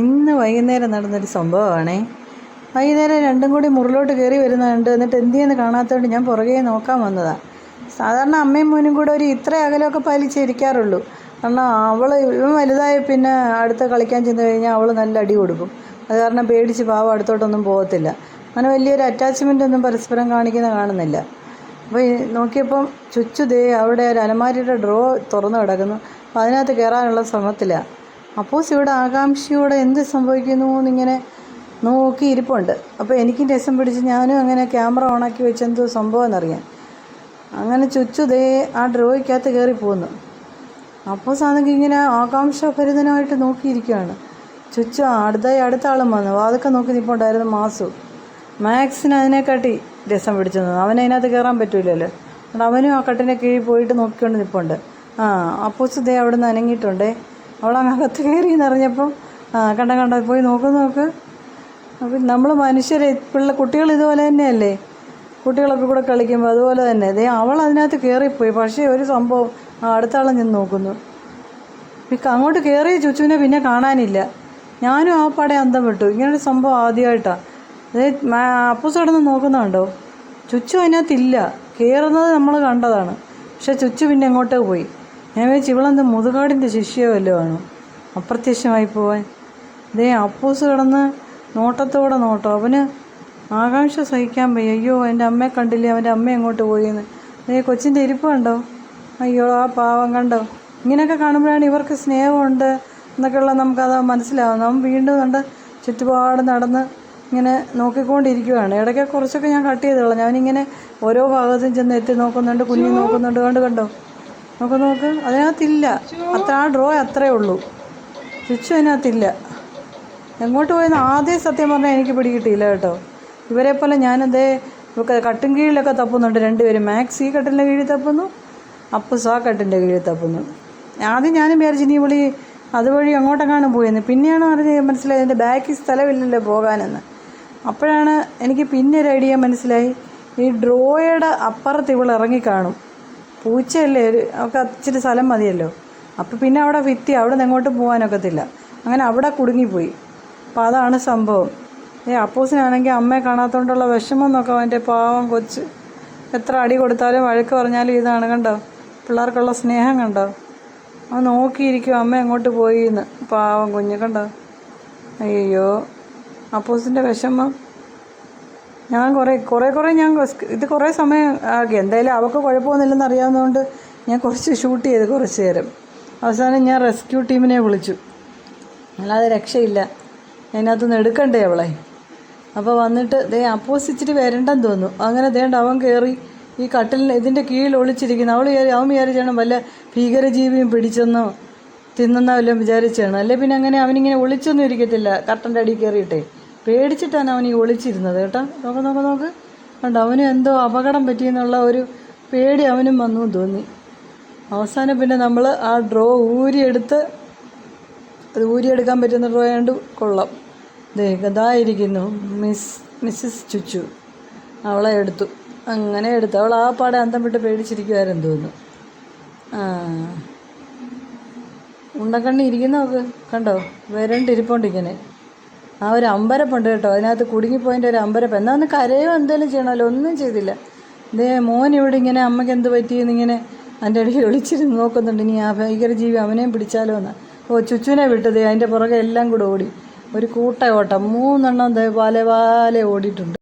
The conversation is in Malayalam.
ഇന്ന് വൈകുന്നേരം നടന്നൊരു സംഭവമാണേ. വൈകുന്നേരം രണ്ടും കൂടി മുറിലോട്ട് കയറി വരുന്നുണ്ട് എന്നിട്ട് എന്ത് ചെയ്യുന്നു കാണാത്തതുകൊണ്ട് ഞാൻ പുറകെ നോക്കാൻ വന്നതാണ് സാധാരണ അമ്മയും മോനും കൂടെ ഒരു ഇത്ര അകലമൊക്കെ പാലിച്ചിരിക്കാറുള്ളൂ കാരണം അവൾ ഇവൻ വലുതായി പിന്നെ അടുത്ത് കളിക്കാൻ ചെന്ന് കഴിഞ്ഞാൽ അവൾ നല്ല അടി കൊടുക്കും. അത് കാരണം പേടിച്ച് പാവം അടുത്തോട്ടൊന്നും പോകത്തില്ല. അങ്ങനെ വലിയൊരു അറ്റാച്ച്മെന്റ് ഒന്നും പരസ്പരം കാണിക്കുന്ന കാണുന്നില്ല. അപ്പോൾ നോക്കിയപ്പം ചുച്ചു ദേ അവിടെ ഒരു അലമാരിയുടെ ഡ്രോ തുറന്നു കിടക്കുന്നു. അപ്പോൾ അതിനകത്ത് കയറാനുള്ള ശ്രമത്തിലാണ് അപ്പോസ് ഇവിടെ ആകാംക്ഷയോടെ എന്ത് സംഭവിക്കുന്നു എന്നിങ്ങനെ നോക്കി ഇരിപ്പുണ്ട്. അപ്പോൾ എനിക്കും രസം പിടിച്ച് ഞാനും അങ്ങനെ ക്യാമറ ഓണാക്കി വെച്ച് എന്തോ സംഭവം എന്നറിയാൻ അങ്ങനെ ചുച്ചു ദേ ആ ഡ്രോയ്ക്കകത്ത് കയറി പോകുന്നു അപ്പോൾ സാധനം ഇങ്ങനെ ആകാംക്ഷഭരിതനായിട്ട് നോക്കിയിരിക്കുകയാണ്. ചുച്ചു അടുത്തായി അടുത്ത ആളും വന്നു. അതൊക്കെ നോക്കി നിൽപ്പുണ്ടായിരുന്നു മാസു. മാക്സിന് അതിനെക്കാട്ടി രസം പിടിച്ചു നിന്നു. അവൻ അതിനകത്ത് കയറാൻ പറ്റൂലല്ലോ. അവനും ആ കട്ടിന്റെ കീഴിൽ പോയിട്ട് നോക്കിക്കൊണ്ട് നിൽപ്പുണ്ട് ആ അപ്പോസ് ദേ അവിടെ നിന്ന് അനങ്ങിയിട്ടുണ്ടേ. അവളങ്ങ് അകത്ത് കയറി എന്നറിഞ്ഞപ്പം കണ്ട കണ്ട പോയി നോക്ക് നോക്ക്. അപ്പം നമ്മൾ മനുഷ്യരെ പിള്ള കുട്ടികൾ ഇതുപോലെ തന്നെയല്ലേ? കുട്ടികളൊക്കെ കൂടെ കളിക്കുമ്പോൾ അതുപോലെ തന്നെ. ദേ അവൾ അതിനകത്ത് കയറിപ്പോയി പക്ഷേ ഒരു സംഭവം അടുത്ത ഞാൻ നോക്കുന്നു. ഇപ്പം അങ്ങോട്ട് കയറി ചുച്ചുവിനെ പിന്നെ കാണാനില്ല. ഞാനും ആ പടം അന്തം വിട്ടു. ഇങ്ങനൊരു സംഭവം ആദ്യമായിട്ടാണ് അതേ അപ്പൂസ് നോക്കുന്നുണ്ടോ ചുച്ചു അതിനകത്തില്ല. കയറുന്നത് നമ്മൾ കണ്ടതാണ്. പക്ഷേ ചുച്ചു പിന്നെ എങ്ങോട്ടേ പോയി. ഞാൻ വെച്ച് ഇവളെന്ത് മുതുകാടിന്റെ ശിഷ്യോ ആണോ അപ്രത്യക്ഷമായി പോവാൻ. ദേ അപ്പൂസ് കിടന്ന് നോട്ടത്തോടെ നോട്ടോ. അവന് ആകാംക്ഷ സഹിക്കാൻ പോയി അയ്യോ എന്റെ അമ്മയെ കണ്ടില്ലേ? അവന്റെ അമ്മ എങ്ങോട്ട് പോയിന്ന്? ദേ കൊച്ചിന്റെ ഇരിപ്പ് കണ്ടോ? അയ്യോ ആ പാവം കണ്ടോ? ഇങ്ങനെയൊക്കെ കാണുമ്പോഴാണ് ഇവർക്ക് സ്നേഹമുണ്ട് എന്നൊക്കെയുള്ള നമുക്കത് മനസ്സിലാവും നാം വീണ്ടും കണ്ട് ചുറ്റുപാട് നടന്ന് ഇങ്ങനെ നോക്കിക്കൊണ്ടിരിക്കുകയാണ് ഇടയ്ക്ക് കുറച്ചൊക്കെ ഞാൻ കട്ട് ചെയ്തോളാം ഞാനിങ്ങനെ ഓരോ ഭാഗത്തും ചെന്ന് എത്തി നോക്കുന്നുണ്ട് കുഞ്ഞു നോക്കുന്നുണ്ട്. കണ്ട് കണ്ടോ. നോക്ക് നോക്ക്. അതിനകത്തില്ല. അത്ര ആ ഡ്രോ അത്രേ ഉള്ളൂ. സ്വിച്ച് അതിനകത്തില്ല. എങ്ങോട്ട് പോയെന്ന് ആദ്യം സത്യം പറഞ്ഞാൽ എനിക്ക് പിടികിട്ടിയില്ല കേട്ടോ. ഇവരെ പോലെ ഞാനതേ കട്ടും കീഴിലൊക്കെ തപ്പുന്നുണ്ട് രണ്ടുപേരും. മാക്സ് ഈ കട്ടിന്റെ കീഴിൽ തപ്പുന്നു അപ്പുസ് ആ കട്ടിന്റെ കീഴിൽ തപ്പുന്നു. ആദ്യം ഞാനും വിചാരിച്ചു നീ വിളി അതുവഴി അങ്ങോട്ടെങ്ങാനും പോയെന്ന്. പിന്നെയാണ് അറിഞ്ഞ് മനസ്സിലായത് എന്റെ ബാക്കിൽ സ്ഥലമില്ലല്ലോ പോകാനെന്ന്. അപ്പോഴാണ് എനിക്ക് പിന്നെ ഒരു ഐഡിയ മനസ്സിലായി. ഈ ഡ്രോയുടെ അപ്പുറത്ത് ഇവൾ ഇറങ്ങിക്കാണും. പൂച്ചയല്ലേ? അവൾക്ക് ഇച്ചിരി സ്ഥലം മതിയല്ലോ. അപ്പോൾ പിന്നെ അവിടെ വിത്തി അവിടെ നിന്ന് എങ്ങോട്ടും പോകാനൊക്കത്തില്ല അങ്ങനെ അവിടെ കുടുങ്ങിപ്പോയി. അപ്പോൾ അതാണ് സംഭവം. ഏ അപ്പൂസിനാണെങ്കിൽ അമ്മയെ കാണാത്തതുകൊണ്ടുള്ള വിഷമം നോക്കാം അവന്റെ പാവം കൊച്ച്. എത്ര അടി കൊടുത്താലും വഴക്ക് പറഞ്ഞാലും ഇതാണ് കണ്ടോ? പിള്ളേർക്കുള്ള സ്നേഹം കണ്ടോ? അവൻ നോക്കിയിരിക്കും അമ്മ എങ്ങോട്ട് പോയി എന്ന് പാവം കുഞ്ഞ് കണ്ടോ? അയ്യോ അപ്പൂസിന്റെ വിഷമം. ഞാൻ കുറേ കുറേ കുറേ ഞാൻ ഇത് കുറേ സമയം ആക്കി. എന്തായാലും അവൾക്ക് കുഴപ്പമൊന്നുമില്ലെന്ന് അറിയാവുന്നതുകൊണ്ട് ഞാൻ കുറച്ച് ഷൂട്ട് ചെയ്ത് കുറച്ച് നേരം. അവസാനം ഞാൻ റെസ്ക്യൂ ടീമിനെ വിളിച്ചു. അല്ലാതെ രക്ഷയില്ല. അതിനകത്തുനിന്ന് എടുക്കണ്ടേ അവളെ? അപ്പോൾ വന്നിട്ട് ദേ അപ്പോസ് ഇച്ചിരി വരണ്ടെന്ന് തോന്നുന്നു. അങ്ങനെ ദേണ്ട അവൻ കയറി ഈ കട്ടിലിന് ഇതിന്റെ കീഴിൽ ഒളിച്ചിരിക്കുന്നു. അവൾ അവൻ വിചാരിച്ചാണ് വല്ല ഭീകരജീവിയും പിടിച്ചെന്നോ തിന്നെന്നോ വല്ലതും വിചാരിച്ചാണ്. അല്ലേ പിന്നെ അങ്ങനെ അവനിങ്ങനെ ഒളിച്ചൊന്നും ഇരിക്കത്തില്ല. കട്ടന്റെ അടിയിൽ കയറിയിട്ടേ പേടിച്ചിട്ടാണ് അവൻ ഈ ഒളിച്ചിരുന്നത് കേട്ടോ. നോക്ക് നോക്ക് നോക്ക്. കണ്ടോ അവനും എന്തോ അപകടം പറ്റിയെന്നുള്ള ഒരു പേടി അവനും വന്നു തോന്നി. അവസാനം പിന്നെ നമ്മൾ ആ ഡ്രോ ഊരിയെടുത്ത് അത് ഊരിയെടുക്കാൻ പറ്റുന്ന ഡ്രോ ആയതുകൊണ്ട് കൊള്ളാം. ഇതായിരിക്കുന്നു മിസ് മിസ്സിസ് ചുച്ചു. അവളെ എടുത്തു. അങ്ങനെ എടുത്തു. അവൾ ആ പാടെ അന്തം വിട്ട് പേടിച്ചിരിക്കുമായിരുന്നു തോന്നുന്നു. ആ. ഉണ്ടക്കണ്ണി ഇരിക്കുന്ന നോക്ക് കണ്ടോ വരണ്ടിരിപ്പുണ്ട് ഇങ്ങനെ. ആ ഒരു അമ്പരപ്പുണ്ട് കേട്ടോ. അതിനകത്ത് കുടുങ്ങിപ്പോയതിന്റെ ഒരു അമ്പരപ്പ് എന്നാ ഒന്ന് കരയോ എന്തെങ്കിലും ചെയ്യണമല്ലോ. ഒന്നും ചെയ്തില്ല. ദേ മോൻ ഇവിടെ ഇങ്ങനെ അമ്മയ്ക്ക് എന്ത് പറ്റിയെന്നിങ്ങനെ അതിന്റെ ഇടയിൽ ഒളിച്ചിരുന്ന് നോക്കുന്നുണ്ട്. ഇനി ആ ഭയങ്കര ജീവി അവനെയും പിടിച്ചാലോ എന്ന്. ഓ ചുച്ചുവിനെ വിട്ടത് അതിന്റെ പുറകെ എല്ലാം കൂടെ ഓടി. ഒരു കൂട്ട ഓട്ടം മൂന്നെണ്ണം വാലെ വാലെ ഓടിയിട്ടുണ്ട്.